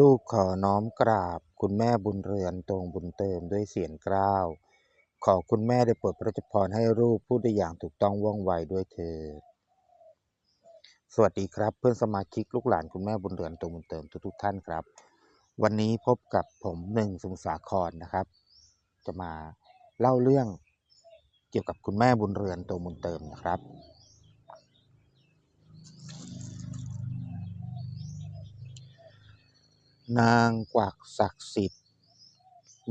ลูกขอน้อมกราบ คุณแม่บุญเรือนตรงบุญเติมด้วยเสียงกล้าว ขอคุณแม่ได้โปรดพระราชพรให้ลูกพูดได้อย่างถูกต้องว่องไวด้วยเถิดสวัสดีครับ เพื่อนสมาชิกลูกหลานคุณแม่บุญเรือนตรงบุญเติมทุกๆท่านครับ วันนี้พบกับผมหนึ่งสมุทรสาครนะครับ จะมาเล่าเรื่องเกี่ยวกับคุณแม่บุญเรือนตรงบุญเติมนะครับ นางกวักศักดิ์สิทธิ์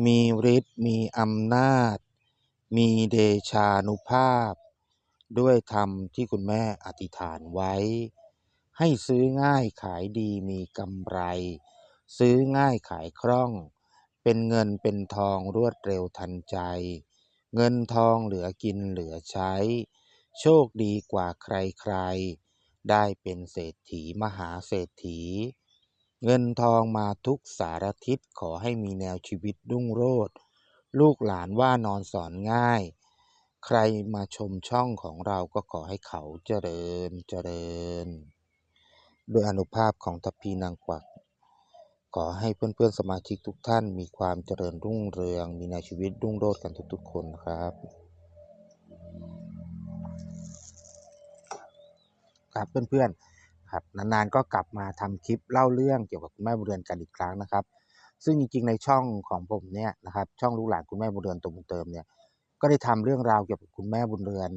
มีฤทธิ์มีอำนาจ มีเดชานุภาพ ด้วยธรรมที่คุณแม่อธิษฐานไว้ ให้ซื้อง่ายขายดีมีกำไร ซื้อง่ายขายคล่อง เป็นเงินเป็นทองรวดเร็วทันใจ เงินทองเหลือกินเหลือใช้ โชคดีกว่าใครๆ ได้เป็นเศรษฐีมหาเศรษฐี เงินทองมาทุกสารทิศขอให้มีแนวชีวิตรุ่งโรจน์ลูกหลานว่านอนสอนง่าย ใครมาชมช่องของเราก็ขอให้เขาเจริญเจริญ ด้วยอนุภาพของทัพพีนางกวัก ขอให้เพื่อนๆสมาชิกทุกท่านมีความเจริญรุ่งเรือง มีแนวชีวิตรุ่งโรจน์กันทุกๆคนครับครับเพื่อนๆ ครับนานๆก็กลับมาทำคลิปเล่าเรื่องเกี่ยวกับคุณแม่บุญเรือนกันอีกครั้งนะครับ ซึ่งจริงๆในช่องของผมเนี่ยนะครับช่องลูกหลานคุณแม่บุญเรือนตัวเติมเนี่ยก็ได้ทำเรื่องราวเกี่ยวกับคุณแม่บุญเรือน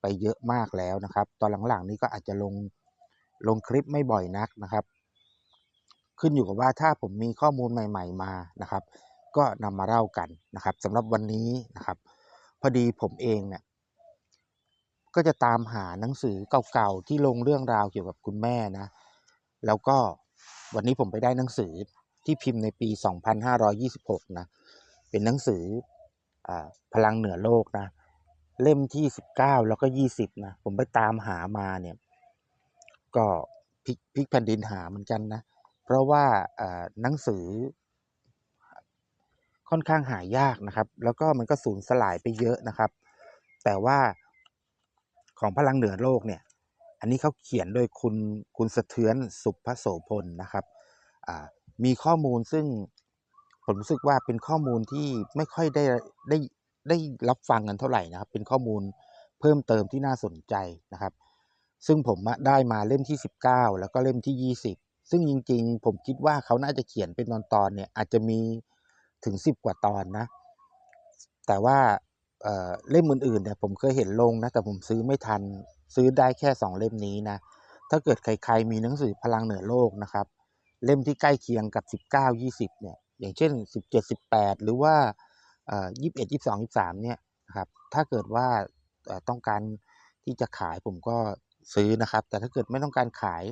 ไปเยอะมากแล้วนะครับ ตอนหลังๆนี้ก็อาจจะลงลงคลิปไม่บ่อยนักนะครับ ขึ้นอยู่กับว่าถ้าผมมีข้อมูลใหม่ ๆ มานะครับ ก็นำมาเล่ากันนะครับสำหรับวันนี้นะครับ พอดีผมเองเนี่ย ก็จะตามหาหนังสือเก่าๆที่ลงเรื่องราวเกี่ยวกับคุณแม่นะ แล้วก็วันนี้ผมไปได้หนังสือที่พิมพ์ในปี 2526 นะ เป็นหนังสืออพลังเหนือโลกนะ เล่มที่ 19 แล้วก็ 20 นะ ผมไปตามหามาเนี่ย ก็พลิกพลิกแผ่นดินหาเหมือนกันนะ เพราะว่าอ่าหนังสือค่อนข้างหายากนะครับ แล้วก็มันก็สูญสลายไปเยอะนะครับ แต่ว่า ของพลังเหนือโลกเนี่ยอันนี้เขาเขียนโดยคุณคุณสะเทือนสุภโสพลนะครับมีข้อมูลซึ่งผมรู้สึกว่าเป็นข้อมูลที่ไม่ค่อยได้ได้ได้รับฟังกันเท่าไหร่นะครับ เป็นข้อมูลเพิ่มเติมที่น่าสนใจนะครับ ซึ่งผมได้มาเล่มที่ 19 แล้วก็เล่มที่ 20 ซึ่งจริงๆ ผมคิดว่าเขาน่าจะเขียนเป็นตอนตอนๆเนี่ยอาจจะมีถึง 10 กว่าตอนนะ แต่ว่า เล่มอื่นๆเนี่ยผมเคยเห็นลงนะแต่ผมซื้อไม่ทันซื้อได้แค่ 2 เล่มนี้นะถ้าเกิดใครๆมีหนังสือพลังเหนือโลกนะครับ เล่มที่ใกล้เคียงกับ 19 20เนี่ยอย่างเช่น 17 18 หรือว่าเอ่อ21 22 23เนี่ยนะครับถ้าเกิดว่าต้องการที่จะขายผมก็ซื้อนะครับ แต่ถ้าเกิดไม่ต้องการขาย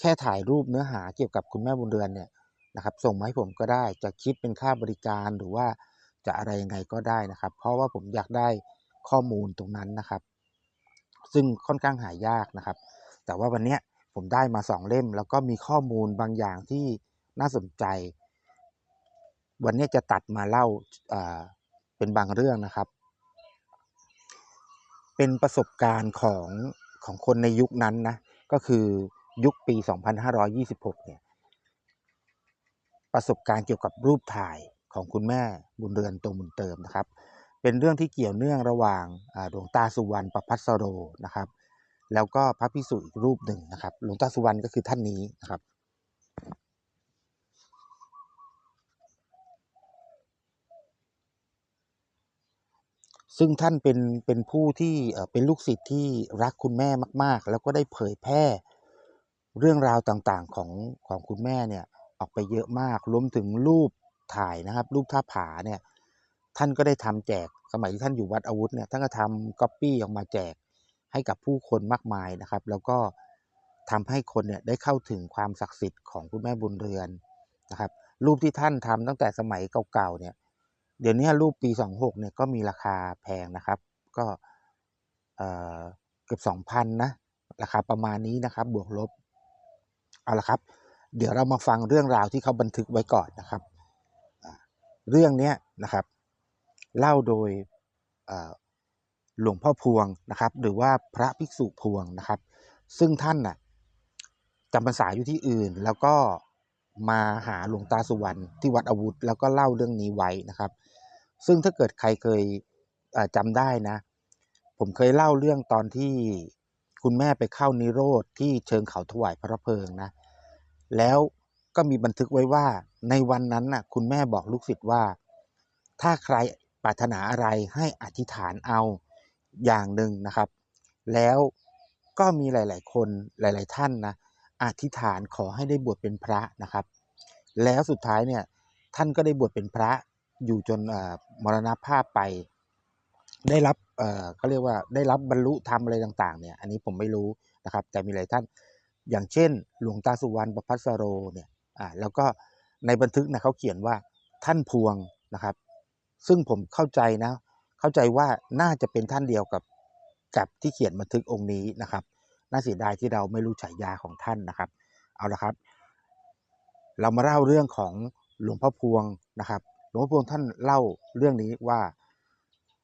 แค่ถ่ายรูปเนื้อหาเกี่ยวกับคุณแม่บุญเรือนเนี่ยนะครับส่งมาให้ผมก็ได้จะคิดเป็นค่าบริการหรือว่า จะอะไรยังไงก็ได้นะครับ เพราะว่าผมอยากได้ข้อมูลตรงนั้นนะครับ ซึ่งค่อนข้างหายากนะครับ แต่ว่าวันนี้ผมได้มาสองเล่ม แล้วก็มีข้อมูลบางอย่างที่น่าสนใจ วันนี้จะตัดมาเล่าเป็นบางเรื่องนะครับ เป็นประสบการณ์ของของคนในยุคนั้นนะ ก็คือยุคปี 2526 เนี่ย ประสบการณ์เกี่ยวกับรูปถ่าย ของคุณแม่บุญเรือนตรงบุญเติมนะครับ เป็นเรื่องที่เกี่ยวเนื่องระหว่างหลวงตาสุวรรณประพัสโรนะครับ แล้วก็พระภิกษุอีกรูปหนึ่งนะครับ หลวงตาสุวรรณก็คือท่านนี้นะครับซึ่งท่านเป็นเป็นผู้ที่เป็นลูกศิษย์ที่รักคุณแม่มาก ๆ แล้วก็ได้เผยแพร่เรื่องราวต่างๆของของคุณแม่เนี่ยออกไปเยอะมาก รวมถึงรูป ถ่ายนะครับ รูปท่าผาเนี่ยท่านก็ได้ทำแจกสมัยที่ท่านอยู่วัดอาวุธเนี่ยท่านก็ทำก๊อปปี้ออกมาแจกให้กับผู้คนมากมายนะครับ แล้วก็ทำให้คนเนี่ยได้เข้าถึงความศักดิ์สิทธิ์ของคุณแม่บุญเรือนนะครับ รูปที่ท่านทำตั้งแต่สมัยเก่าๆเนี่ยเดี๋ยวนี้รูปปี 26เนี่ยก็มีราคาแพงนะครับ ก็เออเกือบ2,000นะราคาประมาณนี้นะครับ บวกลบเอาละครับ เดี๋ยวเรามาฟังเรื่องราวที่เขาบันทึกไว้ก่อนนะครับ เรื่องนี้นะครับ เล่าโดยหลวงพ่อพวงนะครับ หรือว่าพระภิกษุพวงนะครับ ซึ่งท่านน่ะจำพรรษาอยู่ที่อื่น แล้วก็มาหาหลวงตาสุวรรณที่วัดอาวุธ แล้วก็เล่าเรื่องนี้ไว้นะครับ ซึ่งถ้าเกิดใครเคยเอ่อจำได้นะ ผมเคยเล่าเรื่องตอนที่คุณแม่ไปเข้านิโรธที่เชิงเขาถวายพระเพลิงนะ แล้ว ก็มีบันทึกไว้ว่าในวันนั้นน่ะคุณแม่บอกลูกศิษย์ว่า ถ้าใครปรารถนาอะไรให้อธิษฐานเอาอย่างหนึ่งนะครับ แล้วก็มีหลาย ๆ คนหลาย ๆ ท่านนะอธิษฐานขอให้ได้บวชเป็นพระนะครับ แล้วสุดท้ายเนี่ยท่านก็ได้บวชเป็นพระอยู่จนมรณภาพไป ได้รับเอ่อเขาเรียกว่าได้รับบรรลุธรรมอะไรต่าง ๆ เนี่ย อันนี้ผมไม่รู้นะครับ แต่มีหลายท่าน อย่างเช่น หลวงตาสุวรรณประพัสโรเนี่ย อ่าแล้วก็ในบันทึกนะเขาเขียนว่าท่านพวงนะครับ ซึ่งผมเข้าใจนะ เข้าใจว่าน่าจะเป็นท่านเดียวกับกับที่เขียนบันทึกองค์นี้นะครับ น่าเสียดายที่เราไม่รู้ฉายาของท่านนะครับ เอาละครับ เรามาเล่าเรื่องของหลวงพ่อพวงนะครับ หลวงพ่อพวงท่านเล่าเรื่องนี้ว่า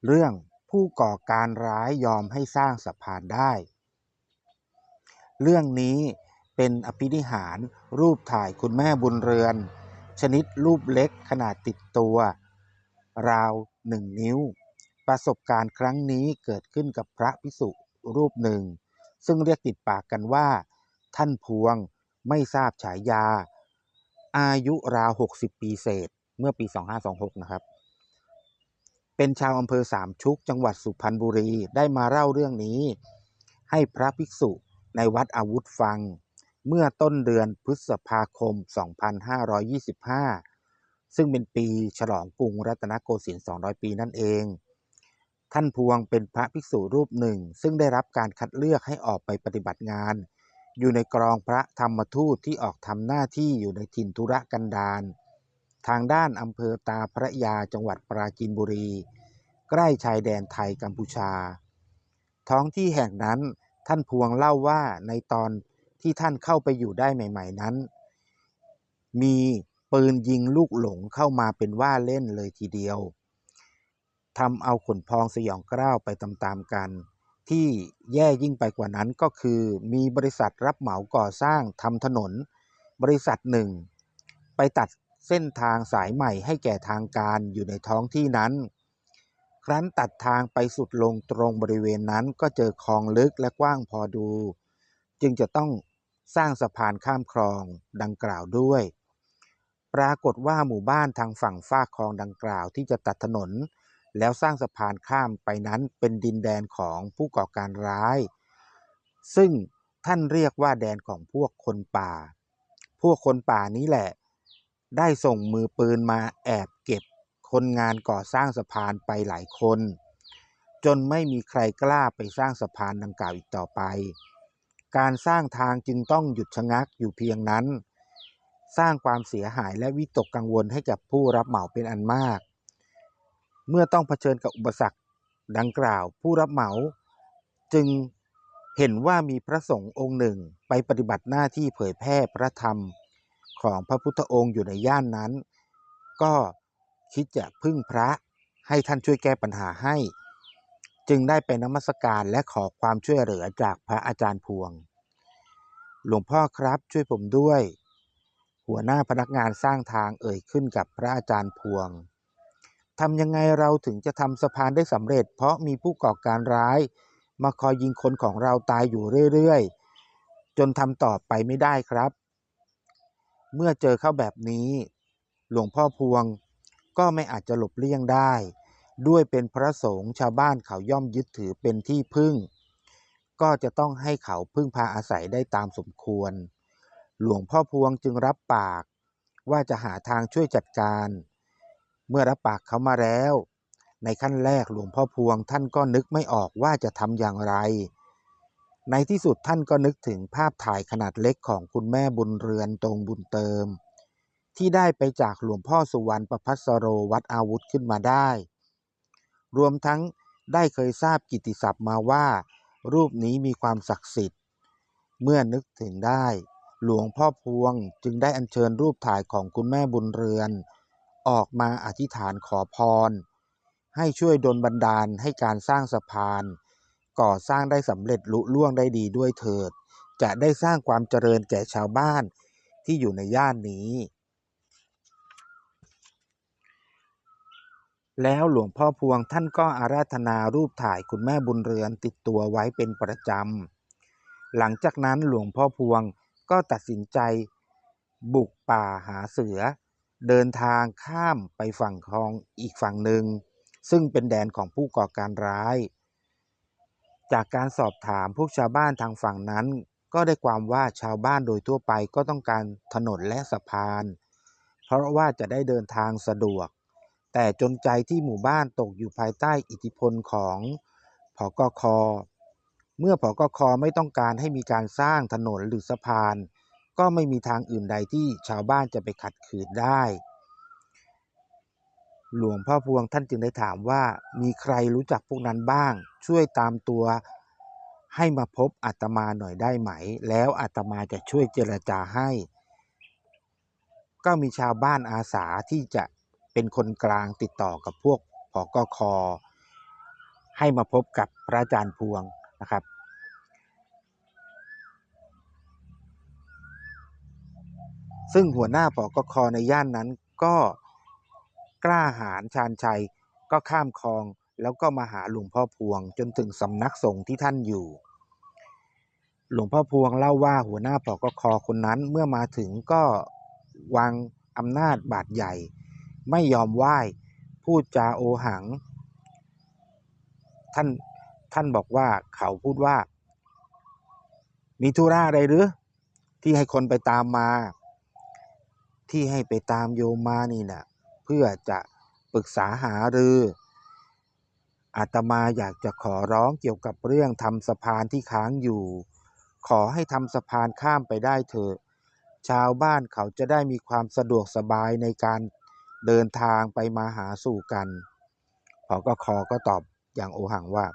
เรื่องผู้ก่อการร้ายยอมให้สร้างสะพานได้ เรื่องนี้ เป็นอภินิหารรูปถ่ายคุณแม่บุญเรือน ชนิดรูปเล็กขนาดติดตัว ราวหนึ่งนิ้ว ประสบการณ์ครั้งนี้เกิดขึ้นกับพระภิกษุรูปหนึ่ง ซึ่งเรียกติดปากกันว่า ท่านพวงไม่ทราบฉายา อายุราว 60 ปีเศษ เมื่อปี 2526 นะครับ เป็นชาวอำเภอสามชุก จังหวัดสุพรรณบุรีได้มาเล่าเรื่องนี้ ให้พระภิกษุในวัดอาวุธฟัง เมื่อต้นเดือนพฤษภาคม 2525 ซึ่งเป็นปีฉลองกรุงรัตนโกสินทร์ 200 ปีนั่นเอง ท่านพวงเป็นพระภิกษุรูปหนึ่ง ซึ่งได้รับการคัดเลือกให้ออกไปปฏิบัติงาน อยู่ในกรองพระธรรมทูตที่ออกทำหน้าที่อยู่ในถิ่นธุรกันดารทางด้านอำเภอตาพระยาจังหวัดปราจีนบุรี ใกล้ชายแดนไทยกัมพูชา ท้องที่แห่งนั้นท่านพวงเล่าว่าในตอน ที่ท่านเข้าไปอยู่ได้ใหม่ ๆนั้น มีปืนยิงลูกหลงเข้ามาเป็นว่าเล่นเลยทีเดียวทำเอาขนพองสยองกล้าวไปตามๆกัน ที่แย่ยิ่งไปกว่านั้นก็คือ มีบริษัทรับเหมาก่อสร้างทำถนน บริษัทหนึ่ง ไปตัดเส้นทางสายใหม่ให้แก่ทางการอยู่ในท้องที่นั้น ครั้นตัดทางไปสุดลงตรงบริเวณนั้นก็เจอคลองลึกและกว้างพอดู จึงจะต้อง สร้างสะพานข้ามคลองดังกล่าวด้วย ปรากฏว่าหมู่บ้านทางฝั่งฟาคลองดังกล่าวที่จะตัดถนน แล้วสร้างสะพานข้ามไปนั้นเป็นดินแดนของผู้ก่อการร้าย ซึ่งท่านเรียกว่าแดนของพวกคนป่า พวกคนป่านี้แหละ ได้ส่งมือปืนมาแอบเก็บคนงานก่อสร้างสะพานไปหลายคน จนไม่มีใครกล้าไปสร้างสะพานดังกล่าวอีกต่อไป การสร้างทางจึงต้องหยุดชะงักอยู่เพียงนั้น สร้างความเสียหายและวิตกกังวลให้กับผู้รับเหมาเป็นอันมาก เมื่อต้องเผชิญกับอุปสรรคดังกล่าว ผู้รับเหมาจึงเห็นว่ามีพระสงฆ์องค์หนึ่งไปปฏิบัติหน้าที่เผยแพร่พระธรรมของพระพุทธองค์อยู่ในย่านนั้น ก็คิดจะพึ่งพระให้ท่านช่วยแก้ปัญหาให้ จึงได้ไปนมัสการและขอความช่วยเหลือจากพระอาจารย์พวง หลวงพ่อครับช่วยผมด้วย หัวหน้าพนักงานสร้างทางเอ่ยขึ้นกับพระอาจารย์พวงทำยังไงเราถึงจะทำสะพานได้สำเร็จ เพราะมีผู้ก่อการร้าย มาคอยยิงคนของเราตายอยู่เรื่อยๆ จนทำต่อไปไม่ได้ครับ เมื่อเจอเข้าแบบนี้ หลวงพ่อพวงก็ไม่อาจจะหลบเลี่ยงได้ ด้วยเป็นพระสงฆ์ชาวบ้านเขาย่อมยึดถือเป็นที่พึ่ง ก็จะต้องให้เขาพึ่งพาอาศัยได้ตามสมควร หลวงพ่อพวงจึงรับปากว่าจะหาทางช่วยจัดการ เมื่อรับปากเขามาแล้ว ในขั้นแรกหลวงพ่อพวงท่านก็นึกไม่ออกว่าจะทำอย่างไร ในที่สุดท่านก็นึกถึงภาพถ่ายขนาดเล็กของคุณแม่บุญเรือนตรงบุญเติม ที่ได้ไปจากหลวงพ่อสุวรรณประพัสโรวัดอาวุธขึ้นมาได้ รวมทั้งได้เคยทราบกิตติศัพท์มาว่า รูปนี้มีความศักดิ์สิทธิ์ เมื่อนึกถึงได้ หลวงพ่อพวงจึงได้อัญเชิญรูปถ่ายของคุณแม่บุญเรือน ออกมาอธิษฐานขอพร ให้ช่วยดลบันดาลให้การสร้างสะพาน ก่อสร้างได้สำเร็จลุล่วงได้ดีด้วยเถิด จะได้สร้างความเจริญแก่ชาวบ้านที่อยู่ในย่านนี้ แล้วหลวงพ่อพวงท่านก็อาราธนารูปถ่ายคุณแม่บุญเรือนติดตัวไว้เป็นประจำ หลังจากนั้นหลวงพ่อพวงก็ตัดสินใจ บุกป่าหาเสือ เดินทางข้ามไปฝั่งคลองอีกฝั่งหนึ่ง ซึ่งเป็นแดนของผู้ก่อการร้าย จากการสอบถามพวกชาวบ้านทางฝั่งนั้น ก็ได้ความว่าชาวบ้านโดยทั่วไปก็ต้องการถนนและสะพาน เพราะว่าจะได้เดินทางสะดวก แต่จนใจที่หมู่บ้านตกอยู่ภายใต้อิทธิพลของผกค เมื่อผกค ไม่ต้องการให้มีการสร้างถนนหรือสะพาน ก็ไม่มีทางอื่นใดที่ชาวบ้านจะไปขัดขืนได้ หลวงพ่อพวงท่านจึงได้ถามว่ามีใครรู้จักพวกนั้นบ้าง ช่วยตามตัวให้มาพบอาตมาหน่อยได้ไหม แล้วอาตมาจะช่วยเจรจาให้ ก็มีชาวบ้านอาสาที่จะ เป็นคนกลางติดต่อกับพวกผกคให้มาพบกับพระอาจารย์พวงนะครับ ซึ่งหัวหน้าผกคในย่านนั้นก็กล้าหาญชาญชัยก็ข้ามคลองแล้วก็มาหาหลวงพ่อพวงจนถึงสำนักสงฆ์ที่ท่านอยู่ หลวงพ่อพวงเล่าว่าหัวหน้าผกคอคนนั้นเมื่อมาถึงก็วางอำนาจบาดใหญ่ ไม่ยอมไหว้ พูดจาโอหัง ท่านท่านบอกว่าเขาพูดว่า มีธุระอะไรหรือ ที่ให้คนไปตามมา ที่ให้ไปตามโยมมานี่นะเพื่อจะปรึกษาหารืออาตมาอยากจะขอร้องเกี่ยวกับเรื่องทำสะพานที่ค้างอยู่ ขอให้ทำสะพานข้ามไปได้เถอะ ชาวบ้านเขาจะได้มีความสะดวกสบายในการ เดินทางไปมาหาสู่กันพอก็คอก็ตอบอย่างโอหังว่า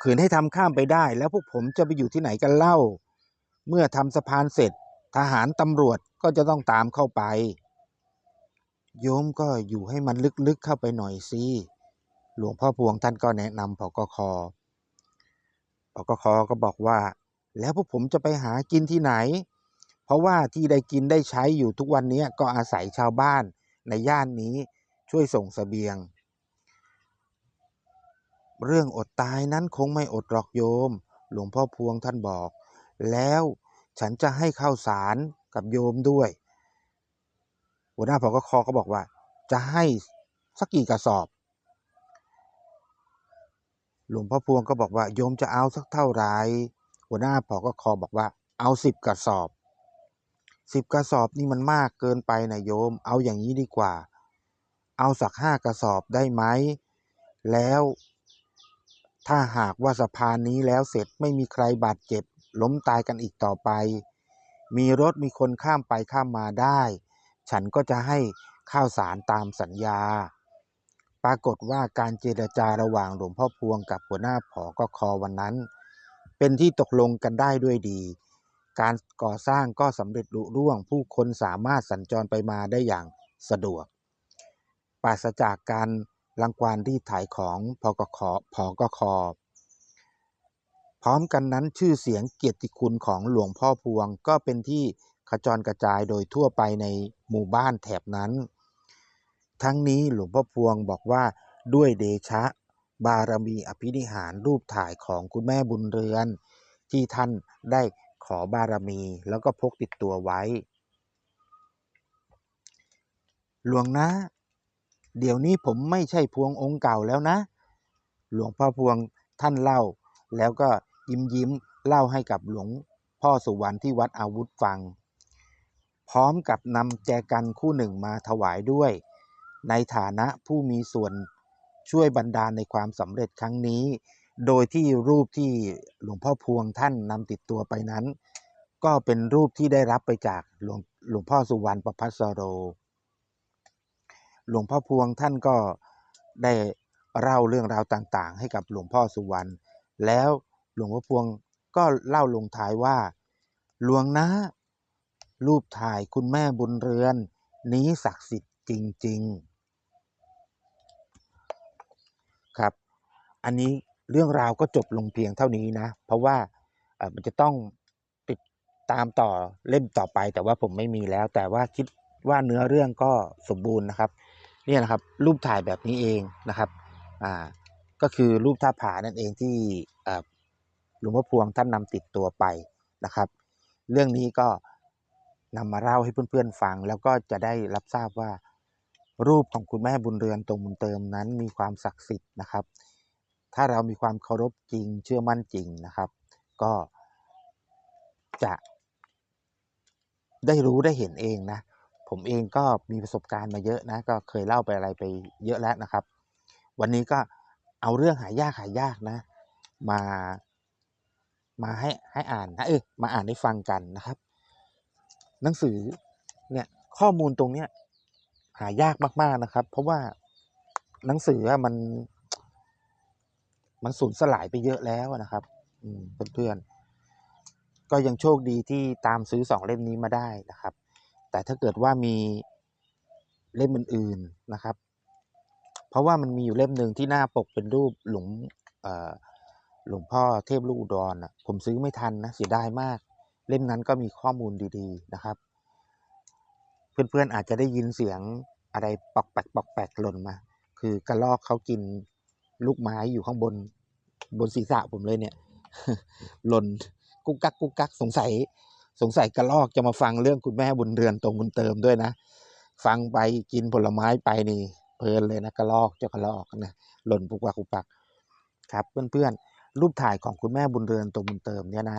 ขืนให้ทำข้ามไปได้ แล้วพวกผมจะไปอยู่ที่ไหนกันเล่า เมื่อทำสะพานเสร็จ ทหารตำรวจก็จะต้องตามเข้าไป โยมก็อยู่ให้มันลึกๆเข้าไปหน่อยสิหลวงพ่อพวงท่านก็แนะนำพกคพกคก็บอกว่า แล้วพวกผมจะไปหากินที่ไหน เพราะว่าที่ได้กินได้ใช้อยู่ทุกวันนี้ก็อาศัยชาวบ้านในย่านนี้ช่วยส่งสเสบียง เรื่องอดตายนั้นคงไม่อดหรอกโยม หลวงพ่อพวงท่านบอก แล้วฉันจะให้ข้าวสารกับโยมด้วย หัวหน้าพกคอก็บอกว่า จะให้สักกี่กระสอบ หลวงพ่อพวงก็บอกว่า โยมจะเอาสักเท่าไหร่หัวหน้าพกคอบอกว่าเอาสิบกระสอบ สิบกระสอบนี่มันมากเกินไปนะโยม เอาอย่างนี้ดีกว่า เอาสักห้ากระสอบได้ไหม แล้วถ้าหากว่าสะพานนี้แล้วเสร็จไม่มีใครบาดเจ็บ ล้มตายกันอีกต่อไป มีรถมีคนข้ามไปข้ามมาได้ ฉันก็จะให้ข้าวสารตามสัญญา ปรากฏว่าการเจรจาระหว่างหลวงพ่อพวงกับหัวหน้าผอก็คอวันนั้น เป็นที่ตกลงกันได้ด้วยดี การก่อสร้างก็สำเร็จลุล่วง ผู้คนสามารถสัญจรไปมาได้อย่างสะดวก ปราศจากการรังควานที่ถ่ายของพกคพกคพร้อมกันนั้นชื่อเสียงเกียรติคุณของหลวงพ่อพวง ก็เป็นที่ขจรกระจายโดยทั่วไปในหมู่บ้านแถบนั้น ทั้งนี้หลวงพ่อพวงบอกว่าด้วยเดชะ บารมีอภินิหารรูปถ่ายของคุณแม่บุญเรือน ที่ท่านได้ ขอบารมีแล้วก็พกติดตัวไว้ หลวงนะ เดี๋ยวนี้ผมไม่ใช่พวงองค์เก่าแล้วนะ หลวงพ่อพวงท่านเล่า แล้วก็ยิ้มยิ้มเล่าให้กับหลวงพ่อสุวรรณที่วัดอาวุธฟัง พร้อมกับนำแจกันคู่หนึ่งมาถวายด้วย ในฐานะผู้มีส่วนช่วยบรรดาในความสำเร็จครั้งนี้ โดยที่รูปที่หลวงพ่อพวงท่านนำติดตัวไปนั้น ก็เป็นรูปที่ได้รับไปจากหลวงหลวงพ่อสุวรรณประพัสโร หลวงพ่อพวงท่านก็ได้เล่าเรื่องราวต่างๆ ให้กับหลวงพ่อสุวรรณ แล้วหลวงพ่อพวงก็เล่าลงท้ายว่า หลวงนะ รูปถ่ายคุณแม่บุญเรือน นี้ศักดิ์สิทธิ์จริง ๆ ครับ อันนี้ เรื่องราวก็จบลงเพียงเท่านี้นะ เพราะว่ามันจะต้องติดตามต่อเล่มต่อไป แต่ว่าผมไม่มีแล้ว แต่ว่าคิดว่าเนื้อเรื่องก็สมบูรณ์นะครับเนี่ยนะครับรูปถ่ายแบบนี้เองนะครับอ่าก็คือรูปท่าผานั่นเองที่หลวงพ่อพวงท่านนำติดตัวไปนะครับ เรื่องนี้ก็นำมาเล่าให้เพื่อนๆฟัง แล้วก็จะได้รับทราบว่ารูปของคุณแม่บุญเรือนตรงบุญเติมนั้นมีความศักดิ์สิทธิ์นะครับ ถ้าเรามีความเคารพจริง เชื่อมั่นจริงนะครับ ก็จะได้รู้ได้เห็นเองนะ ผมเองก็มีประสบการณ์มาเยอะนะ ก็เคยเล่าไปอะไรไปเยอะแล้วนะครับ วันนี้ก็เอาเรื่องหายากหายากนะ มา มาให้ให้อ่านนะเออมาอ่านให้ฟังกันนะครับ หนังสือเนี่ยข้อมูลตรงเนี้ยหายากมากๆนะครับ เพราะว่าหนังสือมัน มันสูญสลายไปเยอะแล้วนะครับ อืมเพื่อนๆก็ยังโชคดีที่ตามซื้อสองเล่มนี้มาได้นะครับ แต่ถ้าเกิดว่ามีเล่มอื่นๆนะครับ เพราะว่ามันมีอยู่เล่มหนึ่งที่หน้าปกเป็นรูปหลวงเอ่อหลวงพ่อเทพลูกอุดรอะผมซื้อไม่ทันนะเสียดายมาก เล่มนั้นก็มีข้อมูลดีๆนะครับ เพื่อนๆอาจจะได้ยินเสียงอะไรปอกแปกปอกแปกหล่นมา คือกระลอกเขากิน ลูกไม้อยู่ข้างบนบนศีรษะผมเลยเนี่ย หล่นกุ๊กกักกุ๊กกักสงสัย สงสัยกระลอกจะมาฟังเรื่องคุณแม่บุญเรือนตรงบุญเติมด้วยนะ ฟังไปกินผลไม้ไปนี่ เพลินเลยนะกระลอกเจ้ากระลอกนะหล่นปุกปักปุกปัก ครับเพื่อนๆรูปถ่ายของคุณแม่บุญเรือนตรงบุญเติมเนี่ยนะ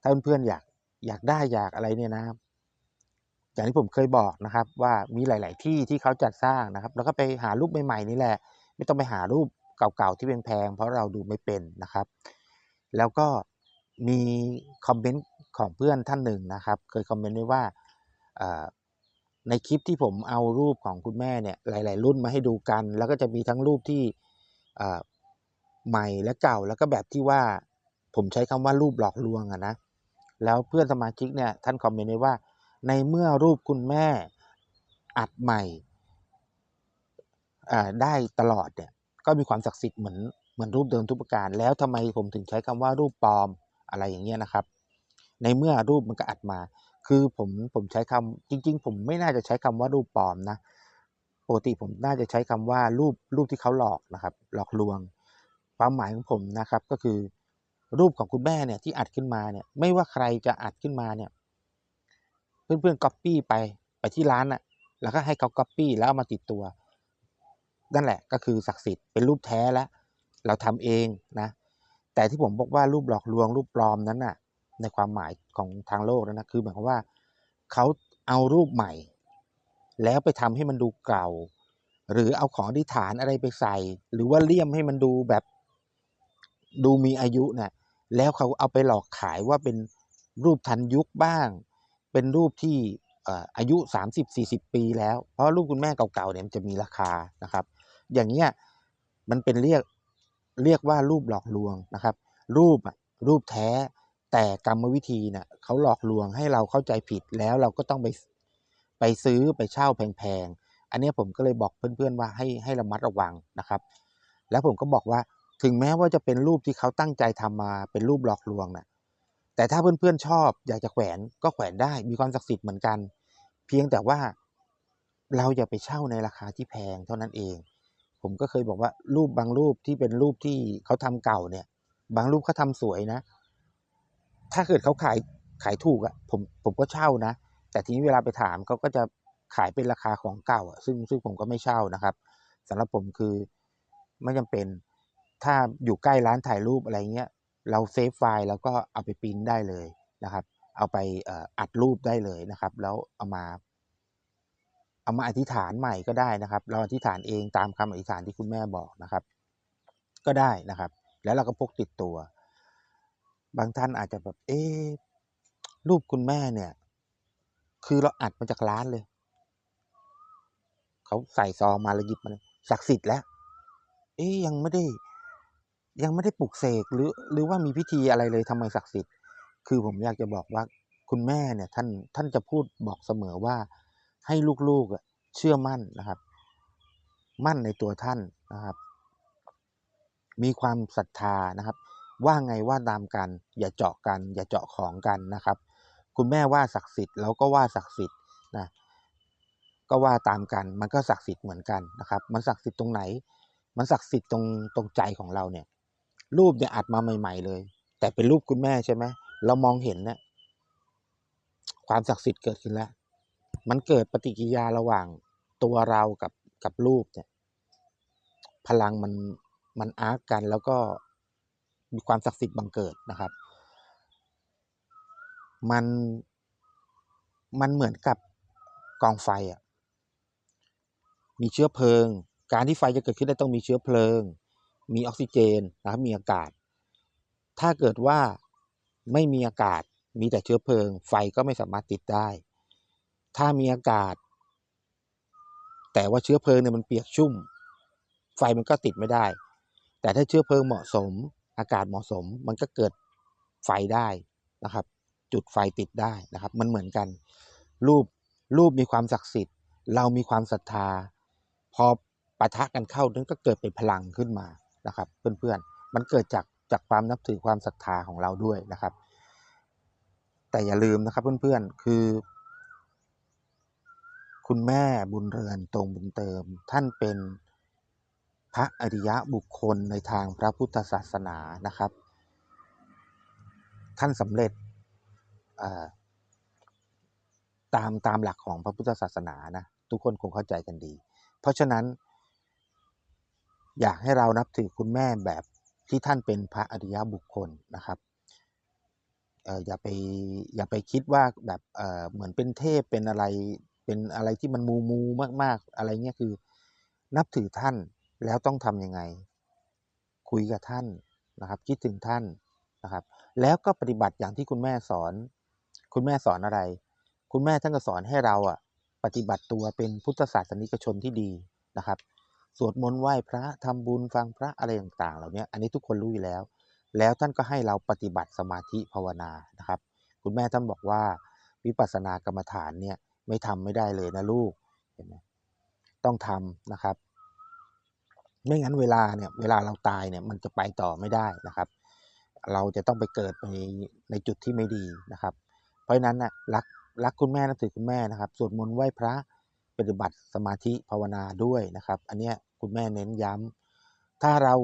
ถ้าเพื่อนๆอยากอยากได้อยากอะไรเนี่ยนะอย่างที่ผมเคยบอกนะครับ ว่ามีหลาย ๆ ที่ที่เขาจัดสร้างนะครับ แล้วก็ไปหารูปใหม่ ๆ นี่แหละ ไม่ต้องไปหารูป เก่าๆที่แพงๆเพราะเราดูไม่เป็นนะครับ แล้วก็มีคอมเมนต์ของเพื่อนท่านหนึ่งนะครับ เคยคอมเมนต์ไว้ว่าในคลิปที่ผมเอารูปของคุณแม่เนี่ยหลาย ๆ รุ่นมาให้ดูกัน แล้วก็จะมีทั้งรูปที่ใหม่และเก่าแล้วก็แบบที่ว่าผมใช้คำว่ารูปหลอกลวงอะนะแล้วเพื่อนสมาชิกเนี่ยท่านคอมเมนต์ไว้ว่า ในเมื่อรูปคุณแม่อัดใหม่ได้ตลอดเนี่ย ก็มีความศักดิ์สิทธิ์เหมือนเหมือนรูปเดิมทุกประการ แล้วทำไมผมถึงใช้คำว่ารูปปลอมอะไรอย่างเงี้ยนะครับ ในเมื่อรูปมันก็อัดมา คือผมผมใช้คำจริง ๆ ผมไม่น่าจะใช้คำว่ารูปปลอมนะปกติผมน่าจะใช้คำว่ารูปรูปที่เขาหลอกนะครับ หลอกลวง ความหมายของผมนะครับก็คือ รูปของคุณแม่เนี่ยที่อัดขึ้นมาเนี่ย ไม่ว่าใครจะอัดขึ้นมาเนี่ย เพื่อนๆก๊อปปี้ไปไปที่ร้านน่ะแล้วก็ให้เขาก๊อปปี้แล้วเอามาติดตัว นั่นแหละก็คือศักดิ์สิทธิ์เป็นรูปแท้แล้วเราทำเองนะ แต่ที่ผมบอกว่ารูปหลอกลวงรูปปลอมนั้นน่ะ ในความหมายของทางโลกนั้นนะคือหมายความว่าเขาเอารูปใหม่ แล้วไปทำให้มันดูเก่า หรือเอาของอธิษฐานอะไรไปใส่ หรือว่าเลี่ยมให้มันดูแบบดูมีอายุน่ะแล้วเขาเอาไปหลอกขายว่าเป็นรูปทันยุคบ้าง เป็นรูปที่อายุ 30-40 ปีแล้ว เพราะรูปคุณแม่เก่าๆเนี่ยมันจะมีราคานะครับ อย่างเงี้ยมันเป็นเรียกเรียกว่ารูปหลอกลวงนะครับ รูปอะรูปแท้แต่กรรมวิธีน่ะเขาหลอกลวงให้เราเข้าใจผิดแล้วเราก็ต้องไปไปซื้อไปเช่าแพงๆ อันนี้ผมก็เลยบอกเพื่อนๆว่าให้ให้ระมัดระวังนะครับ แล้วผมก็บอกว่าถึงแม้ว่าจะเป็นรูปที่เขาตั้งใจทำมาเป็นรูปหลอกลวงน่ะแต่ถ้าเพื่อนๆชอบอยากจะแขวนก็แขวนได้มีความศักดิ์สิทธิ์เหมือนกัน เพียงแต่ว่าเราอย่าไปเช่าในราคาที่แพงเท่านั้นเอง ผมก็เคยบอกว่ารูปบางรูปที่เป็นรูปที่เขาทำเก่าเนี่ย บางรูปเขาทำสวยนะ ถ้าเกิดเขาขายขายถูกอะ่ะผมผมก็เช่านะ แต่ทีนี้เวลาไปถามเขาก็จะขายเป็นราคาของเก่าอะซึ่งซึ่งผมก็ไม่เช่านะครับสำหรับผมคือไม่จำเป็นถ้าอยู่ใกล้ร้านถ่ายรูปอะไรเงี้ยเราเซฟไฟล์แล้วก็เอาไปปริ้นได้เลยนะครับ เอาไปออัดรูปได้เลยนะครับ แล้วเอามา เอามาอธิษฐานใหม่ก็ได้นะครับ เราอธิษฐานเองตามคำอธิษฐานที่คุณแม่บอกนะครับ ก็ได้นะครับ แล้วเราก็พกติดตัว บางท่านอาจจะแบบ เอ๊ะรูปคุณแม่เนี่ย คือเราอัดมาจากร้านเลยเขาใส่ซองมาแล้วหยิบมาศักดิ์สิทธิ์แล้ว เอ๊ยังไม่ได้ ยังไม่ได้ปลุกเสกหรือ หรือว่ามีพิธีอะไรเลยทำไมศักดิ์สิทธิ์ คือผมอยากจะบอกว่าคุณแม่เนี่ย ท่านท่านจะพูดบอกเสมอว่า ให้ลูกๆเชื่อมั่นนะครับ มั่นในตัวท่านนะครับ มีความศรัทธานะครับ ว่าไงว่าตามกัน อย่าเจาะกัน อย่าเจาะของกันนะครับ คุณแม่ว่าศักดิ์สิทธิ์เราก็ว่าศักดิ์สิทธิ์นะก็ว่าตามกันมันก็ศักดิ์สิทธิ์เหมือนกันนะครับ มันศักดิ์สิทธิ์ตรงไหน มันศักดิ์สิทธิ์ตรงตรงใจของเราเนี่ย รูปเนี่ยอัดมาใหม่ ๆ เลย แต่เป็นรูปคุณแม่ใช่ไหมเรามองเห็นเนี่ยความศักดิ์สิทธิ์เกิดขึ้นแล้ว มันเกิดปฏิกิริยาระหว่างตัวเรากับกับรูปเนี่ย พลังมันมันอาร์กกันแล้วก็มีความศักดิ์สิทธิ์บังเกิดนะครับ มันมันเหมือนกับกองไฟอะ มีเชื้อเพลิง การที่ไฟจะเกิดขึ้นได้ต้องมีเชื้อเพลิง มีออกซิเจนนะครับ มีอากาศ ถ้าเกิดว่าไม่มีอากาศ มีแต่เชื้อเพลิง ไฟก็ไม่สามารถติดได้ ถ้ามีอากาศ แต่ว่าเชื้อเพลิงเนี่ยมันเปียกชุ่ม ไฟมันก็ติดไม่ได้ แต่ถ้าเชื้อเพลิงเหมาะสม อากาศเหมาะสม มันก็เกิดไฟได้นะครับ จุดไฟติดได้นะครับ มันเหมือนกัน รูปรูปมีความศักดิ์สิทธิ์ เรามีความศรัทธา พอปะทะกันเข้านั้นก็เกิดเป็นพลังขึ้นมานะครับ เพื่อนๆ มันเกิดจากจากความนับถือความศรัทธาของเราด้วยนะครับ แต่อย่าลืมนะครับเพื่อนๆ คือ คุณแม่บุญเรือนตรงบุญเติม ท่านเป็นพระอริยะบุคคลในทางพระพุทธศาสนานะครับ ท่านสำเร็จตามตามหลักของพระพุทธศาสนานะทุกคนคงเข้าใจกันดี เพราะฉะนั้น อยากให้เรานับถือคุณแม่แบบที่ท่านเป็นพระอริยบุคคลนะครับอออย่าไปอย่าไปคิดว่าแบบเเหมือนเป็นเทพเป็นอะไร เป็นอะไรที่มันมูมูมาก ๆ อะไรเงี้ยคือ นับถือท่านแล้วต้องทำยังไง คุยกับท่านนะครับ คิดถึงท่านนะครับ แล้วก็ปฏิบัติอย่างที่คุณแม่สอน คุณแม่สอนอะไร คุณแม่ท่านก็สอนให้เราอะ ปฏิบัติตัวเป็นพุทธศาสนิกชนที่ดีนะครับ สวดมนต์ไหว้พระทำบุญฟังพระอะไรต่างๆ เหล่านี้อันนี้ทุกคนรู้อยู่แล้ว แล้วท่านก็ให้เราปฏิบัติสมาธิภาวนานะครับ คุณแม่ท่านบอกว่าวิปัสสนากรรมฐานเนี่ย ไม่ทำไม่ได้เลยนะลูกเห็นไหมต้องทำนะครับ ไม่งั้นเวลาเนี่ยเวลาเราตายเนี่ยมันจะไปต่อไม่ได้นะครับ เราจะต้องไปเกิดในในจุดที่ไม่ดีนะครับ เพราะฉะนั้นนะ่ะรักรักคุณแม่นับถือคุณแม่นะครับสวดมนต์ไหว้พระปฏิบัติสมาธิภาวนาด้วยนะครับ อันนี้คุณแม่เน้นย้ำถ้าเรา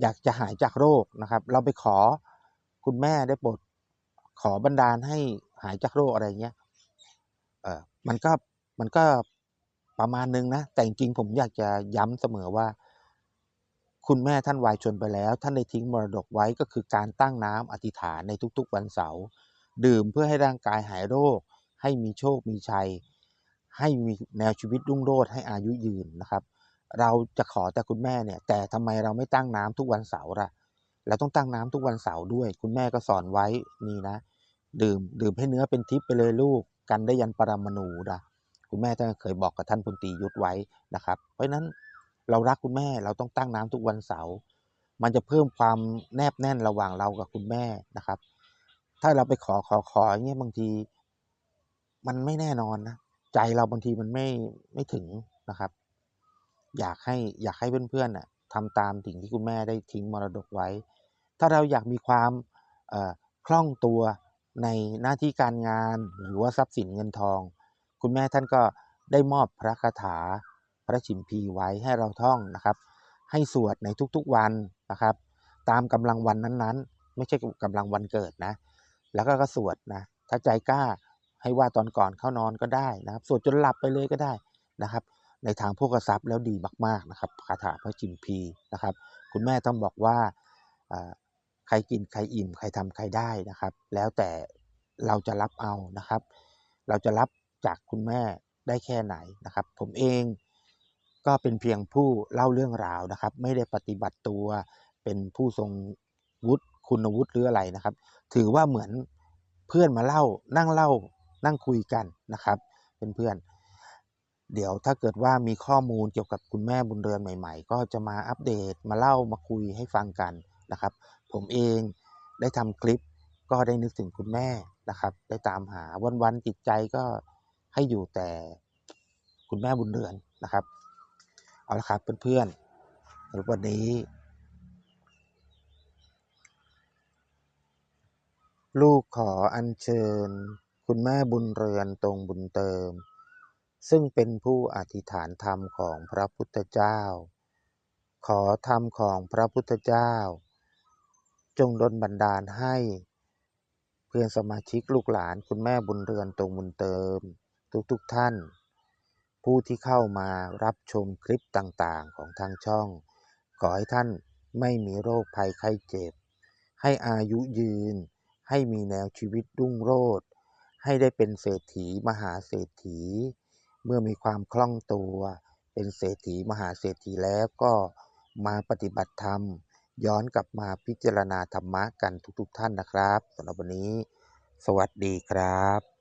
อยากจะหายจากโรคนะครับ เราไปขอคุณแม่ได้โปรดขอบันดาลให้หายจากโรคอะไรเงี้ย เออมันก็มันก็ประมาณนึงนะ แต่จริงผมอยากจะย้ำเสมอว่า คุณแม่ท่านวายชนไปแล้ว ท่านได้ทิ้งมรดกไว้ก็คือการตั้งน้ำอธิษฐานในทุกๆ วันเสาร์ดื่มเพื่อให้ร่างกายหายโรค ให้มีโชคมีชัย ให้มีแนวชีวิตรุ่งโรจน์ให้อายุยืนนะครับ เราจะขอแต่คุณแม่เนี่ย แต่ทำไมเราไม่ตั้งน้ำทุกวันเสาร์ล่ะเราต้องตั้งน้ำทุกวันเสาร์ด้วย คุณแม่ก็สอนไว้นี่นะ ดื่มดื่มให้เนื้อเป็นทิพย์ไปเลยลูก กันได้ยันปรมาณูนะคุณแม่ท่านเคยบอกกับท่านพลตรียุทธไว้นะครับ เพราะฉะนั้นเรารักคุณแม่เราต้องตั้งน้ำทุกวันเสาร์มันจะเพิ่มความแนบแน่นระหว่างเรากับคุณแม่นะครับ ถ้าเราไปขอขอขออย่างเงี้ยบางที มันไม่แน่นอนนะใจเราบางทีมันไม่ไม่ถึงนะครับ อยากให้อยากให้เพื่อนๆน่ะทำตามสิ่งที่คุณแม่ได้ทิ้งมรดกไว้ ถ้าเราอยากมีความคล่องตัว ในหน้าที่การงานหรือว่าทรัพย์สินเงินทอง คุณแม่ท่านก็ได้มอบพระคาถาพระชิมพีไว้ให้เราท่องนะครับ ให้สวดในทุกๆวันนะครับ ตามกำลังวันนั้นๆ ไม่ใช่กำลังวันเกิดนะ แล้วก็ก็สวดนะถ้าใจกล้าให้ว่าตอนก่อนเข้านอนก็ได้นะครับ สวดจนหลับไปเลยก็ได้นะครับ ในทางพวกทรัพย์แล้วดีมากๆนะครับคาถาพระจิมพีนะครับ คุณแม่ต้องบอกว่า ใครกินใครอิ่มใครทำใครได้นะครับ แล้วแต่เราจะรับเอานะครับ เราจะรับจากคุณแม่ได้แค่ไหนนะครับ ผมเองก็เป็นเพียงผู้เล่าเรื่องราวนะครับ ไม่ได้ปฏิบัติตัวเป็นผู้ทรงวุฒิคุณวุฒิหรืออะไรนะครับ ถือว่าเหมือนเพื่อนมาเล่านั่งเล่านั่งคุยกันนะครับเพื่อนๆเดี๋ยวถ้าเกิดว่ามีข้อมูลเกี่ยวกับคุณแม่บุญเรือนใหม่ ๆ ก็จะมาอัปเดตมาเล่ามาคุยให้ฟังกันนะครับ ผมเองได้ทำคลิปก็ได้นึกถึงคุณแม่นะครับ ได้ตามหาวันๆจิตใจก็ให้อยู่แต่คุณแม่บุญเรือนนะครับ เอาละครับเพื่อนๆวันนี้ ลูกขออัญเชิญ คุณแม่บุญเรือนตรงบุญเติม ซึ่งเป็นผู้อธิษฐานธรรมของพระพุทธเจ้า ขอธรรมของพระพุทธเจ้า จงดลบันดาลให้ เพื่อนสมาชิกลูกหลานคุณแม่บุญเรือนตรงบุญเติม ทุกๆทท่าน ผู้ที่เข้ามารับชมคลิปต่างๆของทางช่อง ขอให้ท่านไม่มีโรคภัยไข้เจ็บ ให้อายุยืน ให้มีแนวชีวิตรุ่งโรจน์ให้ได้เป็นเศรษฐีมหาเศรษฐี เมื่อมีความคล่องตัว เป็นเศรษฐีมหาเศรษฐีแล้วก็มาปฏิบัติธรรม ย้อนกลับมาพิจารณาธรรมะกันทุกๆทท่านนะครับสำหรับวันนี้ สวัสดีครับ